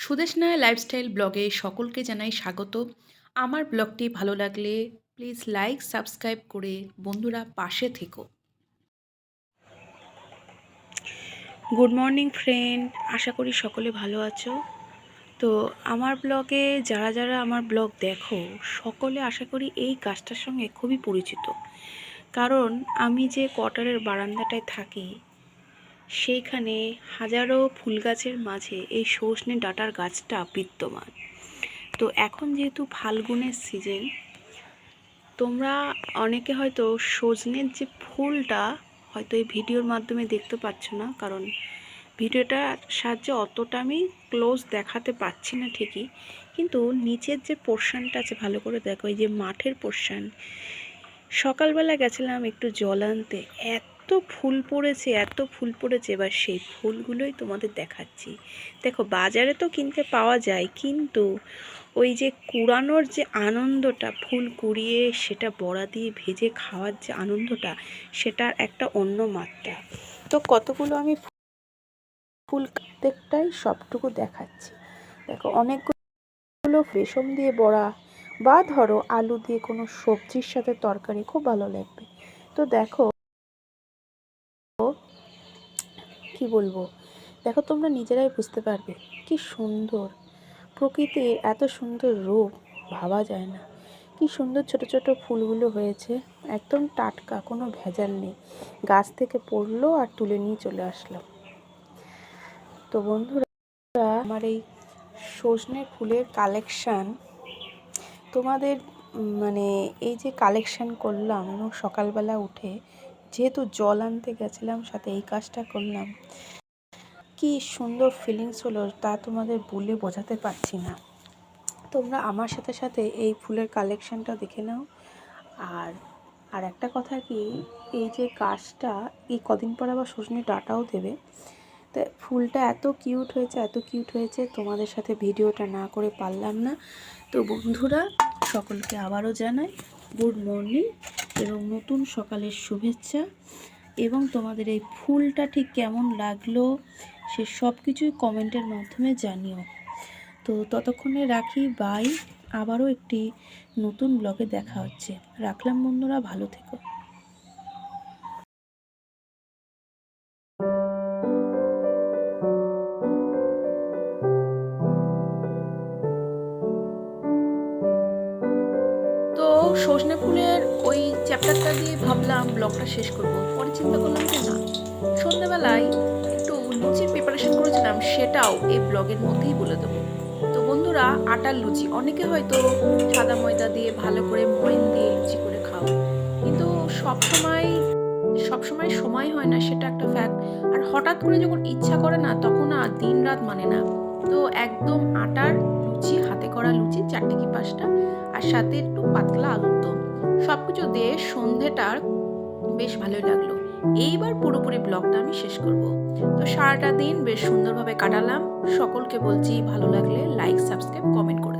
সুদেশনায় lifestyle ব্লগে সকলকে জানাই স্বাগত। আমার ব্লগটি ভালো লাগলে প্লিজ লাইক সাবস্ক্রাইব করে বন্ধুরা পাশে থেকো। গুড মর্নিং ফ্রেন্ড আশা করি সকলে ভালো আছো। তো আমার ব্লগে যারা যারা আমার ব্লগ দেখো, সকলে আশা করি এই গাছটার সঙ্গে খুবই পরিচিত। কারণ আমি যে কোয়ার্টারের বারান্দাটায় থাকি সেইখানে হাজারো ফুল গাছের মাঝে এই সজনে ডাঁটার গাছটা বিদ্যমান। তো এখন যেহেতু ফাল্গুনের সিজন, তোমরা অনেকে হয়তো সজনের যে ফুলটা হয়তো এই ভিডিওর মাধ্যমে দেখতে পাচ্ছ না, কারণ ভিডিওটার সাহায্যে অতটা আমি ক্লোজ দেখাতে পাচ্ছি না ঠিকই, কিন্তু নিচের যে পোর্শনটা আছে, ভালো করে দেখো, এই যে মাঠের পোর্শন। সকালবেলা গেছিলাম একটু জল আনতে, এত ফুল পড়েছে, এত ফুল পড়েছে। এবার সেই ফুলগুলোই তোমাদের দেখাচ্ছি। দেখো, বাজারে তো কিনতে পাওয়া যায়, কিন্তু ওই যে কুড়ানোর যে আনন্দটা, ফুল কুড়িয়ে সেটা বড়া দিয়ে ভেজে খাওয়ার যে আনন্দটা, সেটার একটা অন্য মাত্রা। তো কতগুলো আমি ফুল প্রত্যেকটাই সবটুকু দেখাচ্ছি। দেখো, অনেকগুলো রেশম দিয়ে বড়া বা ধরো আলু দিয়ে কোনো সবজির সাথে তরকারি, খুব ভালো লাগবে। তো দেখো কি বলব? দেখো, তোমরা নিজেরাই বুঝতে পারবে। কি সুন্দর। প্রকৃতির এত সুন্দর রূপ, ভাবা যায় না। কি সুন্দর ছোট ছোট ফুলগুলো হয়েছে। একদম টাটকা, কোনো ভেজাল নেই। গাছ থেকে পড়ল আর তুলে নিয়ে চলে আসলাম। তো বন্ধুরা, আমার এই সজনে ফুলের কালেকশান তোমাদের মানে এই যে কালেকশান করলাম এবং সকালবেলা উঠে যেহেতু জল আনতে গেছিলাম, সাথে এই কাজটা করলাম। কি সুন্দর ফিলিংস হলো, তা তোমাদের বলে বোঝাতে পারছি না। তোমরা আমার সাথে সাথে এই ফুলের কালেকশানটা দেখে নাও। আর আর একটা কথা কি, এই যে গাছটা, এই কদিন পর আবার সজনে ডাটাও দেবে। তো ফুলটা এত কিউট হয়েছে, এত কিউট হয়েছে, তোমাদের সাথে ভিডিওটা না করে পারলাম না। তো বন্ধুরা, সকলকে আবারও জানাই গুড মর্নিং এবং নতুন সকালের শুভেচ্ছা এবং তোমাদের এই ফুলটা ঠিক কেমন লাগল সে সব কিছুই কমেন্টের মাধ্যমে জানিও। তো ততক্ষণে রাখি বাই আবারও একটি নতুন ব্লগে দেখা হচ্ছে। রাখলাম বন্ধুরা, ভালো থেকো। সজনে ফুলের ওই চ্যাপ্টারটা দিয়ে ভাবলাম ব্লগটা শেষ করব। পরে চিন্তা করলাম যে না সন্ধ্যেবেলায় একটু লুচির প্রিপারেশন করেছিলাম, সেটাও এই ব্লগের মধ্যেই বলে দেবো। তো বন্ধুরা, আটার লুচি, অনেকে হয়তো সাদা ময়দা দিয়ে ভালো করে ময়ন দিয়ে লুচি করে খাও, কিন্তু সবসময় সবসময় সময় হয় না, সেটা একটা ফ্যাক্ট আর হঠাৎ করে যখন ইচ্ছা করে না, তখন আর দিন রাত মানে না। তো একদম আটার লুচি, হাতে করা লুচি, চারটে কি পাঁচটা, আর সাথে একটু পাতলা আলুর দম। সব কিছু দিয়ে সন্ধেটার বেশ ভালোই লাগল। এইবার পুরোপুরি ব্লগটা আমি শেষ করব। তো সারাটা দিন বেশ সুন্দরভাবে কাটালাম। সকলকে বলছি ভালো লাগলে লাইক সাবস্ক্রাইব কমেন্ট করে